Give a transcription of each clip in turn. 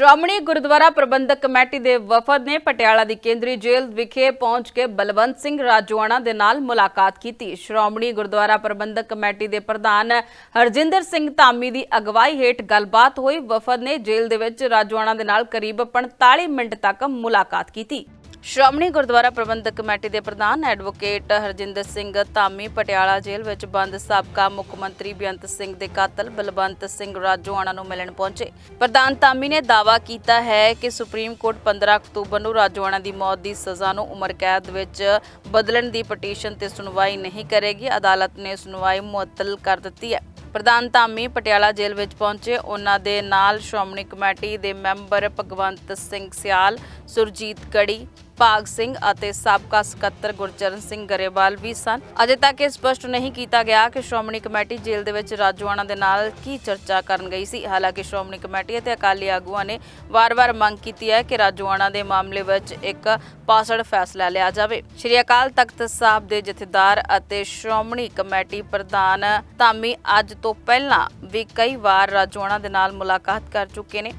ਸ਼੍ਰੋਮਣੀ ਗੁਰਦੁਆਰਾ ਪ੍ਰਬੰਧਕ committee ਦੇ ਵਫਦ ਨੇ ਪਟਿਆਲਾ ਦੀ ਕੇਂਦਰੀ ਜੇਲ੍ਹ ਵਿਖੇ ਪਹੁੰਚ ਕੇ ਬਲਵੰਤ ਸਿੰਘ ਰਾਜੋਆਣਾ ਦੇ ਨਾਲ ਮੁਲਾਕਾਤ ਕੀਤੀ। ਸ਼੍ਰੋਮਣੀ ਗੁਰਦੁਆਰਾ ਪ੍ਰਬੰਧਕ ਕਮੇਟੀ ਦੇ ਪ੍ਰਧਾਨ ਹਰਜਿੰਦਰ ਸਿੰਘ ਧਾਮੀ ਦੀ ਅਗਵਾਈ ਹੇਠ ਗੱਲਬਾਤ ਹੋਈ। ਵਫਦ ਨੇ ਜੇਲ੍ਹ ਦੇ ਵਿੱਚ ਰਾਜੋਆਣਾ ਦੇ ਨਾਲ ਕਰੀਬ 45 ਮਿੰਟ ਤੱਕ ਮੁਲਾਕਾਤ ਕੀਤੀ। ਸ਼੍ਰੋਮਣੀ ਗੁਰਦੁਆਰਾ ਪ੍ਰਬੰਧਕ ਕਮੇਟੀ ਦੇ ਪ੍ਰਧਾਨ ਐਡਵੋਕੇਟ ਹਰਜਿੰਦਰ ਸਿੰਘ ਧਾਮੀ ਪਟਿਆਲਾ ਜੇਲ੍ਹ ਵਿੱਚ ਬੰਦ ਸਾਬਕਾ ਮੁੱਖ ਮੰਤਰੀ ਬੇਅੰਤ ਸਿੰਘ ਦੇ ਕਾਤਲ ਬਲਵੰਤ ਸਿੰਘ ਰਾਜੋਆਣਾ ਨੂੰ ਮਿਲਣ ਪਹੁੰਚੇ। ਪ੍ਰਧਾਨ ਧਾਮੀ ਨੇ ਦਾਅਵਾ ਕੀਤਾ ਹੈ ਕਿ ਸੁਪਰੀਮ ਕੋਰਟ 15 ਅਕਤੂਬਰ ਨੂੰ ਰਾਜੋਆਣਾ ਦੀ ਮੌਤ ਦੀ ਸਜ਼ਾ ਨੂੰ ਉਮਰ ਕੈਦ ਵਿੱਚ ਬਦਲਣ ਦੀ ਪਟੀਸ਼ਨ ਤੇ ਸੁਣਵਾਈ ਨਹੀਂ ਕਰੇਗੀ। ਅਦਾਲਤ ਨੇ ਸੁਣਵਾਈ ਮੁਅੱਤਲ ਕਰ ਦਿੱਤੀ ਹੈ। ਪ੍ਰਧਾਨ ਧਾਮੀ ਪਟਿਆਲਾ ਜੇਲ੍ਹ ਵਿੱਚ ਪਹੁੰਚੇ। ਉਹਨਾਂ ਦੇ ਨਾਲ ਸ਼੍ਰੋਮਣੀ ਕਮੇਟੀ ਦੇ ਮੈਂਬਰ ਭਗਵੰਤ ਸਿੰਘ ਸਿਆਲ, ਸੁਰਜੀਤ ਕੜੀ ਭਾਗ ਸਿੰਘ ਅਤੇ ਸਾਬਕਾ ਸਕੱਤਰ ਗੁਰਚਰਨ ਸਿੰਘ ਗਰੇਵਾਲ ਵੀ ਸਨ। ਅਜੇ ਤੱਕ ਇਹ ਸਪਸ਼ਟ ਨਹੀਂ ਕੀਤਾ ਗਿਆ ਕਿ ਸ਼੍ਰੋਮਣੀ ਕਮੇਟੀ ਜੇਲ੍ਹ ਦੇ ਵਿੱਚ ਰਾਜੋਆਣਾ ਦੇ ਨਾਲ ਕੀ ਚਰਚਾ ਕਰਨ ਗਈ ਸੀ। ਹਾਲਾਂਕਿ ਸ਼੍ਰੋਮਣੀ ਕਮੇਟੀ ਅਤੇ ਅਕਾਲੀ ਆਗੂਆਂ ਨੇ ਵਾਰ-ਵਾਰ ਮੰਗ ਕੀਤੀ ਹੈ ਕਿ ਰਾਜੋਆਣਾ ਦੇ ਮਾਮਲੇ ਵਿੱਚ ਇੱਕ ਪਾਸੜ ਫੈਸਲਾ ਲਿਆ ਜਾਵੇ। ਸ਼੍ਰੀ ਅਕਾਲ ਤਖਤ ਸਾਹਿਬ ਦੇ ਜਥੇਦਾਰ ਅਤੇ ਸ਼੍ਰੋਮਣੀ ਕਮੇਟੀ ਪ੍ਰਧਾਨ ਧਾਮੀ ਅੱਜ ਤੋਂ ਪਹਿਲਾਂ ਵੀ ਕਈ ਵਾਰ ਰਾਜੋਆਣਾ ਦੇ ਨਾਲ ਮੁਲਾਕਾਤ ਕਰ ਚੁੱਕੇ ਨੇ।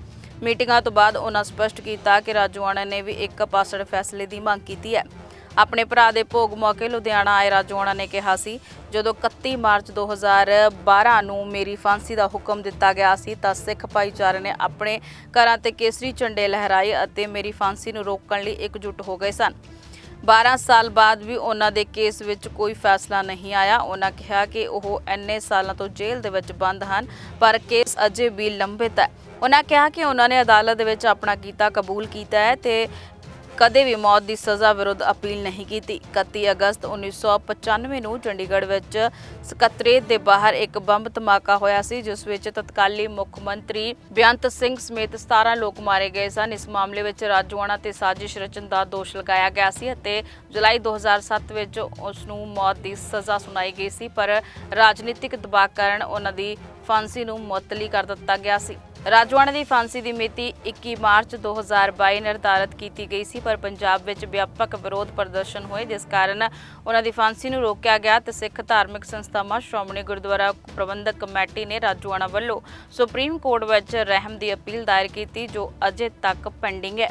ਮੀਟਿੰਗਾਂ ਤੋਂ ਬਾਅਦ ਉਹਨਾਂ ਸਪਸ਼ਟ ਕੀਤਾ ਕਿ ਰਾਜੋਆਣਾ ਨੇ ਵੀ ਇੱਕ ਪਾਸੜ ਫੈਸਲੇ ਦੀ ਮੰਗ ਕੀਤੀ ਹੈ। ਆਪਣੇ ਭਰਾ ਦੇ ਭੋਗ ਮੌਕੇ ਲੁਧਿਆਣਾ ਆਏ ਰਾਜੋਆਣਾ ਨੇ ਕਿਹਾ ਸੀ, ਜਦੋਂ 31 ਮਾਰਚ 2012 ਨੂੰ ਮੇਰੀ ਫਾਂਸੀ ਦਾ ਹੁਕਮ ਦਿੱਤਾ ਗਿਆ ਸੀ, ਤਾਂ ਸਿੱਖ ਭਾਈਚਾਰੇ ਨੇ ਆਪਣੇ ਘਰਾਂ ਤੇ ਕੇਸਰੀ ਝੰਡੇ ਲਹਿਰਾਏ ਅਤੇ ਮੇਰੀ ਫਾਂਸੀ ਨੂੰ ਰੋਕਣ ਲਈ ਇਕਜੁੱਟ ਹੋ ਗਏ ਸਨ। 12 ਸਾਲ ਬਾਅਦ ਵੀ ਉਹਨਾਂ ਦੇ ਕੇਸ ਵਿੱਚ ਕੋਈ ਫੈਸਲਾ ਨਹੀਂ ਆਇਆ। ਉਹਨਾਂ ਕਿਹਾ ਕਿ ਉਹ ਇੰਨੇ ਸਾਲਾਂ ਤੋਂ ਜੇਲ੍ਹ ਦੇ ਵਿੱਚ ਬੰਦ ਹਨ, ਪਰ ਕੇਸ ਅਜੇ ਵੀ ਲੰਬਿਤ ਹੈ। ਉਹਨਾਂ ਕਿਹਾ ਕਿ ਉਹਨਾਂ ਨੇ ਅਦਾਲਤ ਦੇ ਵਿੱਚ ਆਪਣਾ ਕੀਤਾ ਕਬੂਲ ਕੀਤਾ ਹੈ ਤੇ ਕਦੇ ਵੀ ਮੌਤ ਦੀ ਸਜ਼ਾ ਵਿਰੁੱਧ ਅਪੀਲ ਨਹੀਂ ਕੀਤੀ। 31 ਅਗਸਤ 1995 ਨੂੰ ਚੰਡੀਗੜ੍ਹ ਵਿੱਚ ਸਕੱਤਰੇਤ ਦੇ ਬਾਹਰ ਇੱਕ ਬੰਬ ਧਮਾਕਾ ਹੋਇਆ ਸੀ, ਜਿਸ ਵਿੱਚ ਤਤਕਾਲੀ ਮੁੱਖ ਮੰਤਰੀ ਬੇਅੰਤ ਸਿੰਘ ਸਮੇਤ 17 ਲੋਕ ਮਾਰੇ ਗਏ ਸਨ। ਇਸ ਮਾਮਲੇ ਵਿੱਚ ਰਾਜੋਆਣਾ ਤੇ ਸਾਜ਼ਿਸ਼ ਰਚਨ ਦਾ ਦੋਸ਼ ਲਗਾਇਆ ਗਿਆ ਸੀ ਅਤੇ ਜੁਲਾਈ 2007 ਵਿੱਚ ਉਸ ਨੂੰ ਮੌਤ ਦੀ ਸਜ਼ਾ ਸੁਣਾਈ ਗਈ ਸੀ, ਪਰ ਰਾਜਨੀਤਿਕ ਦਬਾਅ ਕਾਰਨ ਉਹਨਾਂ ਦੀ ਫਾਂਸੀ ਨੂੰ ਮੁਅੱਤਲੀ ਕਰ ਦਿੱਤਾ ਗਿਆ ਸੀ। ਰਾਜਵਾਨਾ ਦੀ ਫਾਂਸੀ ਦੀ ਮਿਤੀ 21 ਮਾਰਚ 2022 ਨਿਰਧਾਰਤ ਕੀਤੀ ਗਈ ਸੀ, ਪਰ ਪੰਜਾਬ ਵਿੱਚ ਵਿਆਪਕ ਵਿਰੋਧ ਪ੍ਰਦਰਸ਼ਨ ਹੋਏ, ਜਿਸ ਕਾਰਨ ਉਹਨਾਂ ਦੀ ਫਾਂਸੀ ਨੂੰ ਰੋਕਿਆ ਗਿਆ ਤੇ ਸਿੱਖ ਧਾਰਮਿਕ ਸੰਸਥਾਵਾਂ ਸ਼੍ਰੋਮਣੀ ਗੁਰਦੁਆਰਾ ਪ੍ਰਬੰਧਕ ਕਮੇਟੀ ਨੇ ਰਾਜਵਾਨਾ ਵੱਲੋਂ ਸੁਪਰੀਮ ਕੋਰਟ ਵਿੱਚ ਰਹਿਮ ਦੀ ਅਪੀਲ ਦਾਇਰ ਕੀਤੀ, ਜੋ ਅਜੇ ਤੱਕ ਪੈਂਡਿੰਗ ਹੈ।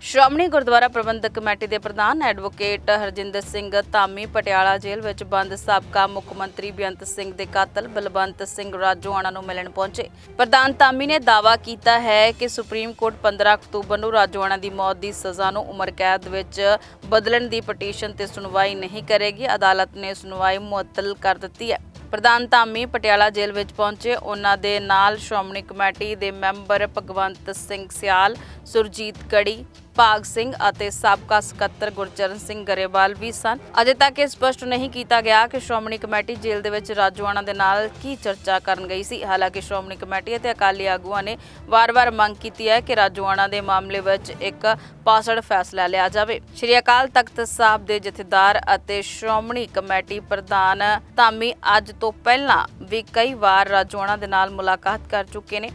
ਸ਼੍ਰੋਮਣੀ ਗੁਰਦੁਆਰਾ ਪ੍ਰਬੰਧਕ ਕਮੇਟੀ ਦੇ ਪ੍ਰਧਾਨ ਐਡਵੋਕੇਟ ਹਰਜਿੰਦਰ ਸਿੰਘ ਧਾਮੀ ਪਟਿਆਲਾ ਜੇਲ੍ਹ ਵਿੱਚ ਬੰਦ ਸਾਬਕਾ ਮੁੱਖ ਮੰਤਰੀ ਬੇਅੰਤ ਸਿੰਘ ਦੇ ਕਾਤਲ ਬਲਵੰਤ ਸਿੰਘ ਰਾਜੋਆਣਾ ਨੂੰ ਮਿਲਣ ਪਹੁੰਚੇ। ਪ੍ਰਧਾਨ ਧਾਮੀ ਨੇ ਦਾਅਵਾ ਕੀਤਾ ਹੈ ਕਿ ਸੁਪਰੀਮ ਕੋਰਟ 15 ਅਕਤੂਬਰ ਨੂੰ ਰਾਜੋਆਣਾ ਦੀ ਮੌਤ ਦੀ ਸਜ਼ਾ ਨੂੰ ਉਮਰ ਕੈਦ ਵਿੱਚ ਬਦਲਣ ਦੀ ਪਟੀਸ਼ਨ ਤੇ ਸੁਣਵਾਈ ਨਹੀਂ ਕਰੇਗੀ। ਅਦਾਲਤ ਨੇ ਸੁਣਵਾਈ ਮੁਅੱਤਲ ਕਰ ਦਿੱਤੀ ਹੈ। ਪ੍ਰਧਾਨ ਧਾਮੀ ਪਟਿਆਲਾ ਜੇਲ੍ਹ ਵਿੱਚ ਪਹੁੰਚੇ। ਉਹਨਾਂ ਦੇ ਨਾਲ ਸ਼੍ਰੋਮਣੀ ਕਮੇਟੀ ਦੇ ਮੈਂਬਰ ਭਗਵੰਤ ਸਿੰਘ ਸਿਆਲ, ਸੁਰਜੀਤ ਕੜੀ ਭਾਗ ਸਿੰਘ ਅਤੇ ਸਾਬਕਾ ਸਕੱਤਰ ਗੁਰਚਰਨ ਸਿੰਘ ਗਰੇਵਾਲ ਵੀ ਸਨ। ਅਜੇ ਤੱਕ ਇਹ ਸਪਸ਼ਟ ਨਹੀਂ ਕੀਤਾ ਗਿਆ ਕਿ ਸ਼੍ਰੋਮਣੀ ਕਮੇਟੀ ਜੇਲ੍ਹ ਦੇ ਵਿੱਚ ਰਾਜੋਆਣਾ ਦੇ ਨਾਲ ਕੀ ਚਰਚਾ ਕਰਨ ਗਈ ਸੀ। ਹਾਲਾਂਕਿ ਸ਼੍ਰੋਮਣੀ ਕਮੇਟੀ ਅਤੇ ਅਕਾਲੀ ਆਗੂਆਂ ਨੇ ਵਾਰ-ਵਾਰ ਮੰਗ ਕੀਤੀ ਹੈ ਕਿ ਰਾਜੋਆਣਾ ਦੇ ਮਾਮਲੇ ਵਿੱਚ ਇੱਕ ਪਾਸੜ ਫੈਸਲਾ ਲਿਆ ਜਾਵੇ। ਸ਼੍ਰੀ ਅਕਾਲ ਤਖਤ ਸਾਹਿਬ ਦੇ ਜਥੇਦਾਰ ਅਤੇ ਸ਼੍ਰੋਮਣੀ ਕਮੇਟੀ ਪ੍ਰਧਾਨ ਧਾਮੀ ਅੱਜ ਤੋਂ ਪਹਿਲਾਂ ਵੀ ਕਈ ਵਾਰ ਰਾਜੋਆਣਾ ਦੇ ਨਾਲ ਮੁਲਾਕਾਤ ਕਰ ਚੁੱਕੇ ਨੇ।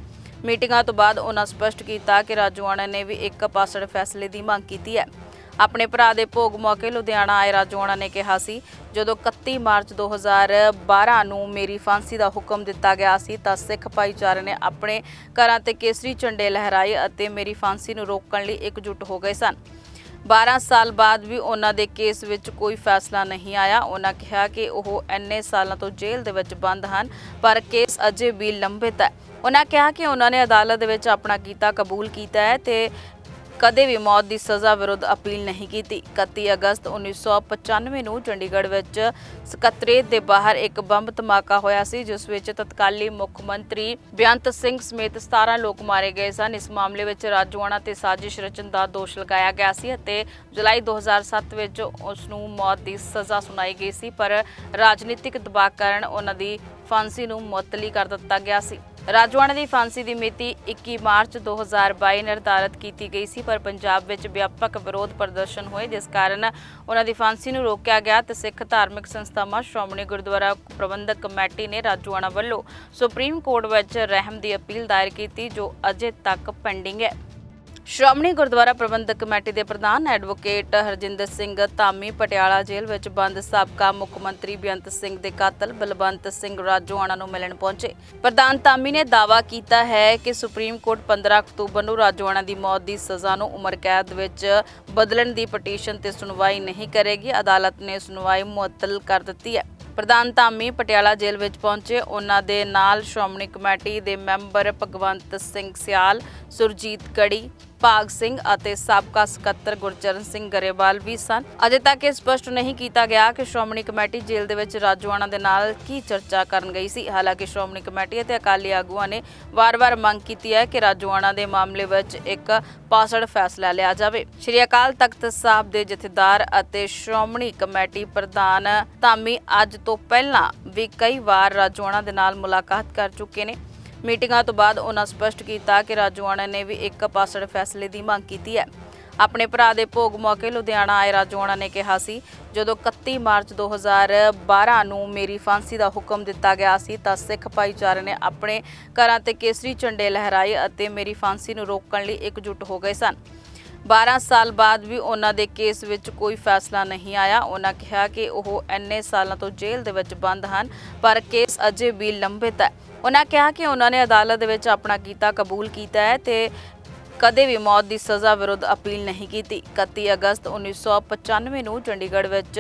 ਮੀਟਿੰਗਾਂ ਤੋਂ ਬਾਅਦ ਉਹਨਾਂ ਸਪਸ਼ਟ ਕੀਤਾ ਕਿ ਰਾਜੋਆਣਾ ਨੇ ਵੀ ਇੱਕ ਪਾਸੜ ਫੈਸਲੇ ਦੀ ਮੰਗ ਕੀਤੀ ਹੈ। ਆਪਣੇ ਭਰਾ ਦੇ ਭੋਗ ਮੌਕੇ ਲੁਧਿਆਣਾ ਆਏ ਰਾਜੋਆਣਾ ਨੇ ਕਿਹਾ ਸੀ, ਜਦੋਂ 31 ਮਾਰਚ 2012 ਨੂੰ ਮੇਰੀ ਫਾਂਸੀ ਦਾ ਹੁਕਮ ਦਿੱਤਾ ਗਿਆ ਸੀ, ਤਾਂ ਸਿੱਖ ਭਾਈਚਾਰੇ ਨੇ ਆਪਣੇ ਘਰਾਂ ਤੇ ਕੇਸਰੀ ਝੰਡੇ ਲਹਿਰਾਏ ਅਤੇ ਮੇਰੀ ਫਾਂਸੀ ਨੂੰ ਰੋਕਣ ਲਈ ਇਕਜੁੱਟ ਹੋ ਗਏ ਸਨ। 12 ਸਾਲ ਬਾਅਦ ਵੀ ਉਹਨਾਂ ਦੇ ਕੇਸ ਵਿੱਚ ਕੋਈ ਫੈਸਲਾ ਨਹੀਂ ਆਇਆ। ਉਹਨਾਂ ਕਿਹਾ ਕਿ ਉਹ ਇੰਨੇ ਸਾਲਾਂ ਤੋਂ ਜੇਲ੍ਹ ਦੇ ਵਿੱਚ ਬੰਦ ਹਨ, ਪਰ ਕੇਸ ਅਜੇ ਵੀ ਲੰਬਿਤ ਹੈ। ਉਹਨਾਂ ਕਿਹਾ ਕਿ ਉਹਨਾਂ ਨੇ ਅਦਾਲਤ ਦੇ ਵਿੱਚ ਆਪਣਾ ਕੀਤਾ ਕਬੂਲ ਕੀਤਾ ਹੈ ਤੇ ਕਦੇ ਵੀ ਮੌਤ ਦੀ ਸਜ਼ਾ ਵਿਰੁੱਧ ਅਪੀਲ ਨਹੀਂ ਕੀਤੀ। 31 ਅਗਸਤ 1995 ਨੂੰ ਚੰਡੀਗੜ੍ਹ ਵਿੱਚ ਸਕੱਤਰੇਤ ਦੇ ਬਾਹਰ ਇੱਕ ਬੰਬ ਧਮਾਕਾ ਹੋਇਆ ਸੀ, ਜਿਸ ਵਿੱਚ ਤਤਕਾਲੀ ਮੁੱਖ ਮੰਤਰੀ ਬੇਅੰਤ ਸਿੰਘ ਸਮੇਤ 17 ਲੋਕ ਮਾਰੇ ਗਏ ਸਨ। ਇਸ ਮਾਮਲੇ ਵਿੱਚ ਰਾਜੋਆਣਾ ਤੇ ਸਾਜ਼ਿਸ਼ ਰਚਨ ਦਾ ਦੋਸ਼ ਲਗਾਇਆ ਗਿਆ ਸੀ ਅਤੇ ਜੁਲਾਈ 2007 ਵਿੱਚ ਉਸ ਨੂੰ ਮੌਤ ਦੀ ਸਜ਼ਾ ਸੁਣਾਈ ਗਈ ਸੀ, ਪਰ ਰਾਜਨੀਤਿਕ ਦਬਾਅ ਕਾਰਨ ਉਹਨਾਂ ਦੀ ਫਾਂਸੀ ਨੂੰ ਮੁਅੱਤਲੀ ਕਰ ਦਿੱਤਾ ਗਿਆ ਸੀ। ਰਾਜਵਾਨਾ ਦੀ ਫਾਂਸੀ ਦੀ ਮਿਤੀ 21 ਮਾਰਚ 2022 ਨਿਰਧਾਰਤ ਕੀਤੀ ਗਈ ਸੀ, ਪਰ ਪੰਜਾਬ ਵਿੱਚ ਵਿਆਪਕ ਵਿਰੋਧ ਪ੍ਰਦਰਸ਼ਨ ਹੋਏ, ਜਿਸ ਕਾਰਨ ਉਹਨਾਂ ਦੀ ਫਾਂਸੀ ਨੂੰ ਰੋਕਿਆ ਗਿਆ ਤੇ ਸਿੱਖ ਧਾਰਮਿਕ ਸੰਸਥਾਵਾਂ ਸ਼੍ਰੋਮਣੀ ਗੁਰਦੁਆਰਾ ਪ੍ਰਬੰਧਕ ਕਮੇਟੀ ਨੇ ਰਾਜੋਆਣਾ ਵੱਲੋਂ ਸੁਪਰੀਮ ਕੋਰਟ ਵਿੱਚ ਰਹਿਮ ਦੀ ਅਪੀਲ ਦਾਇਰ ਕੀਤੀ, ਜੋ ਅਜੇ ਤੱਕ ਪੈਂਡਿੰਗ ਹੈ। ਸ਼੍ਰੋਮਣੀ ਗੁਰਦੁਆਰਾ ਪ੍ਰਬੰਧਕ ਕਮੇਟੀ ਦੇ ਪ੍ਰਧਾਨ ਐਡਵੋਕੇਟ ਹਰਜਿੰਦਰ ਸਿੰਘ ਧਾਮੀ ਪਟਿਆਲਾ ਜੇਲ੍ਹ ਵਿੱਚ ਬੰਦ ਸਾਬਕਾ ਮੁੱਖ ਮੰਤਰੀ ਬੇਅੰਤ ਸਿੰਘ ਦੇ ਕਾਤਲ ਬਲਵੰਤ ਸਿੰਘ ਰਾਜੋਆਣਾ ਨੂੰ ਮਿਲਣ ਪਹੁੰਚੇ। ਪ੍ਰਧਾਨ ਧਾਮੀ ਨੇ ਦਾਅਵਾ ਕੀਤਾ ਹੈ ਕਿ ਸੁਪਰੀਮ ਕੋਰਟ 15 ਅਕਤੂਬਰ ਨੂੰ ਰਾਜੋਆਣਾ ਦੀ ਮੌਤ ਦੀ ਸਜ਼ਾ ਨੂੰ ਉਮਰ ਕੈਦ ਵਿੱਚ ਬਦਲਣ ਦੀ ਪਟੀਸ਼ਨ ਤੇ ਸੁਣਵਾਈ ਨਹੀਂ ਕਰੇਗੀ। ਅਦਾਲਤ ਨੇ ਸੁਣਵਾਈ ਮੁਅੱਤਲ ਕਰ ਦਿੱਤੀ ਹੈ। ਪ੍ਰਧਾਨ ਧਾਮੀ ਪਟਿਆਲਾ ਜੇਲ੍ਹ ਵਿੱਚ ਪਹੁੰਚੇ। ਉਹਨਾਂ ਦੇ ਨਾਲ ਸ਼੍ਰੋਮਣੀ ਕਮੇਟੀ ਦੇ ਮੈਂਬਰ ਭਗਵੰਤ ਸਿੰਘ ਸਿਆਲ, ਸੁਰਜੀਤ ਕੜੀ ਭਾਗ ਸਿੰਘ ਅਤੇ ਸਾਬਕਾ ਸਕੱਤਰ ਗੁਰਚਰਨ ਸਿੰਘ ਗਰੇਵਾਲ ਵੀ ਸਨ। ਅਜੇ ਤੱਕ ਇਹ ਸਪਸ਼ਟ ਨਹੀਂ ਕੀਤਾ ਗਿਆ ਕਿ ਸ਼੍ਰੋਮਣੀ ਕਮੇਟੀ ਜੇਲ੍ਹ ਦੇ ਵਿੱਚ ਰਾਜੋਆਣਾ ਦੇ ਨਾਲ ਕੀ ਚਰਚਾ ਕਰਨ ਗਈ ਸੀ। ਹਾਲਾਂਕਿ ਸ਼੍ਰੋਮਣੀ ਕਮੇਟੀ ਅਤੇ ਅਕਾਲੀ ਆਗੂਆਂ ਨੇ ਵਾਰ-ਵਾਰ ਮੰਗ ਕੀਤੀ ਹੈ ਕਿ ਰਾਜੋਆਣਾ ਦੇ ਮਾਮਲੇ ਵਿੱਚ ਇੱਕ ਪਾਸੜ ਫੈਸਲਾ ਲਿਆ ਜਾਵੇ। ਸ਼੍ਰੀ ਅਕਾਲ ਤਖਤ ਸਾਹਿਬ ਦੇ ਜਥੇਦਾਰ ਅਤੇ ਸ਼੍ਰੋਮਣੀ ਕਮੇਟੀ ਪ੍ਰਧਾਨ ਧਾਮੀ ਅੱਜ ਤੋਂ ਪਹਿਲਾਂ ਵੀ ਕਈ ਵਾਰ ਰਾਜੋਆਣਾ ਦੇ ਨਾਲ ਮੁਲਾਕਾਤ ਕਰ ਚੁੱਕੇ ਨੇ। ਮੀਟਿੰਗਾਂ ਤੋਂ ਬਾਅਦ ਉਹਨਾਂ ਸਪਸ਼ਟ ਕੀਤਾ ਕਿ ਰਾਜੋਆਣਾ ਨੇ ਵੀ ਇੱਕ ਪਾਸੜ ਫੈਸਲੇ ਦੀ ਮੰਗ ਕੀਤੀ ਹੈ। ਆਪਣੇ ਭਰਾ ਦੇ ਭੋਗ ਮੌਕੇ ਲੁਧਿਆਣਾ ਆਏ ਰਾਜੋਆਣਾ ਨੇ ਕਿਹਾ ਸੀ, ਜਦੋਂ 31 ਮਾਰਚ 2012 ਨੂੰ ਮੇਰੀ ਫਾਂਸੀ ਦਾ ਹੁਕਮ ਦਿੱਤਾ ਗਿਆ ਸੀ, ਤਾਂ ਸਿੱਖ ਭਾਈਚਾਰੇ ਨੇ ਆਪਣੇ ਘਰਾਂ ਤੇ ਕੇਸਰੀ ਝੰਡੇ ਲਹਿਰਾਏ ਅਤੇ ਮੇਰੀ ਫਾਂਸੀ ਨੂੰ ਰੋਕਣ ਲਈ ਇਕਜੁੱਟ ਹੋ ਗਏ ਸਨ। 12 ਸਾਲ ਬਾਅਦ ਵੀ ਉਹਨਾਂ ਦੇ ਕੇਸ ਵਿੱਚ ਕੋਈ ਫੈਸਲਾ ਨਹੀਂ ਆਇਆ। ਉਹਨਾਂ ਕਿਹਾ ਕਿ ਉਹ ਇੰਨੇ ਸਾਲਾਂ ਤੋਂ ਜੇਲ੍ਹ ਦੇ ਵਿੱਚ ਬੰਦ ਹਨ, ਪਰ ਕੇਸ ਅਜੇ ਵੀ ਲੰਬਿਤ ਹੈ। ਉਹਨਾਂ ਕਿਹਾ ਕਿ ਉਹਨਾਂ ਨੇ ਅਦਾਲਤ ਦੇ ਵਿੱਚ ਆਪਣਾ ਕੀਤਾ ਕਬੂਲ ਕੀਤਾ ਹੈ ਤੇ ਕਦੇ ਵੀ ਮੌਤ ਦੀ ਸਜ਼ਾ ਵਿਰੁੱਧ ਅਪੀਲ ਨਹੀਂ ਕੀਤੀ। 31 ਅਗਸਤ 1995 ਨੂੰ ਚੰਡੀਗੜ੍ਹ ਵਿੱਚ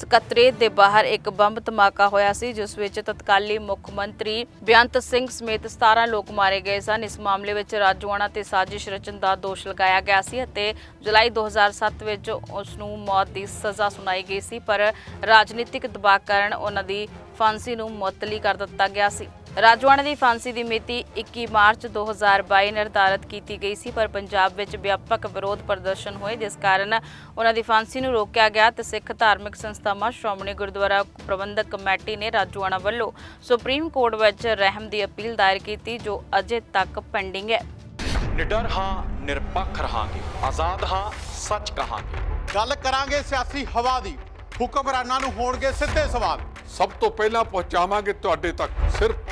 ਸਕੱਤਰੇਤ ਦੇ ਬਾਹਰ ਇੱਕ ਬੰਬ ਧਮਾਕਾ ਹੋਇਆ ਸੀ, ਜਿਸ ਵਿੱਚ ਤਤਕਾਲੀ ਮੁੱਖ ਮੰਤਰੀ ਬੇਅੰਤ ਸਿੰਘ ਸਮੇਤ 17 ਲੋਕ ਮਾਰੇ ਗਏ ਸਨ। ਇਸ ਮਾਮਲੇ ਵਿੱਚ ਰਾਜੋਆਣਾ ਤੇ ਸਾਜ਼ਿਸ਼ ਰਚਨ ਦਾ ਦੋਸ਼ ਲਗਾਇਆ ਗਿਆ ਸੀ ਅਤੇ ਜੁਲਾਈ 2007 ਵਿੱਚ ਉਸ ਨੂੰ ਮੌਤ ਦੀ ਸਜ਼ਾ ਸੁਣਾਈ ਗਈ ਸੀ, ਪਰ ਰਾਜਨੀਤਿਕ ਦਬਾਅ ਕਾਰਨ ਉਹਨਾਂ ਦੀ ਫਾਂਸੀ ਨੂੰ ਮੁਅੱਤਲੀ ਕਰ ਦਿੱਤਾ ਗਿਆ ਸੀ। ਰਾਜੋਆਣਾ ਦੀ ਫਾਂਸੀ ਦੀ ਮਿਤੀ 21 ਮਾਰਚ 2022 ਨਿਰਧਾਰਤ ਕੀਤੀ ਗਈ ਸੀ ਪਰ ਪੰਜਾਬ ਵਿੱਚ ਵਿਆਪਕ ਵਿਰੋਧ ਪ੍ਰਦਰਸ਼ਨ ਹੋਏ ਜਿਸ ਕਾਰਨ ਉਹਨਾਂ ਦੀ ਫਾਂਸੀ ਨੂੰ ਰੋਕਿਆ ਗਿਆ ਤੇ ਸਿੱਖ ਧਾਰਮਿਕ ਸੰਸਥਾਵਾਂ ਸ਼੍ਰੋਮਣੀ ਗੁਰਦੁਆਰਾ ਪ੍ਰਬੰਧਕ ਕਮੇਟੀ ਨੇ ਰਾਜੋਆਣਾ ਵੱਲੋਂ ਸੁਪਰੀਮ ਕੋਰਟ ਵਿੱਚ ਰਹਿਮ ਦੀ ਅਪੀਲ ਦਾਇਰ ਕੀਤੀ ਜੋ ਅਜੇ ਤੱਕ ਪੈਂਡਿੰਗ ਹੈ। ਨਿਡਰ ਹਾਂ ਨਿਰਪੱਖ ਰਹਾਂਗੇ ਆਜ਼ਾਦ ਹਾਂ ਸੱਚ ਕਹਾਂਗੇ। ਗੱਲ ਕਰਾਂਗੇ ਸਿਆਸੀ ਹਵਾ ਦੀ ਹੁਕਮਰਾਨਾਂ ਨੂੰ ਹੋਣਗੇ ਸਿੱਧੇ ਸਵਾਲ। ਸਭ ਤੋਂ ਪਹਿਲਾਂ ਪਹੁੰਚਾਵਾਂਗੇ ਤੁਹਾਡੇ ਤੱਕ ਸਿਰਫ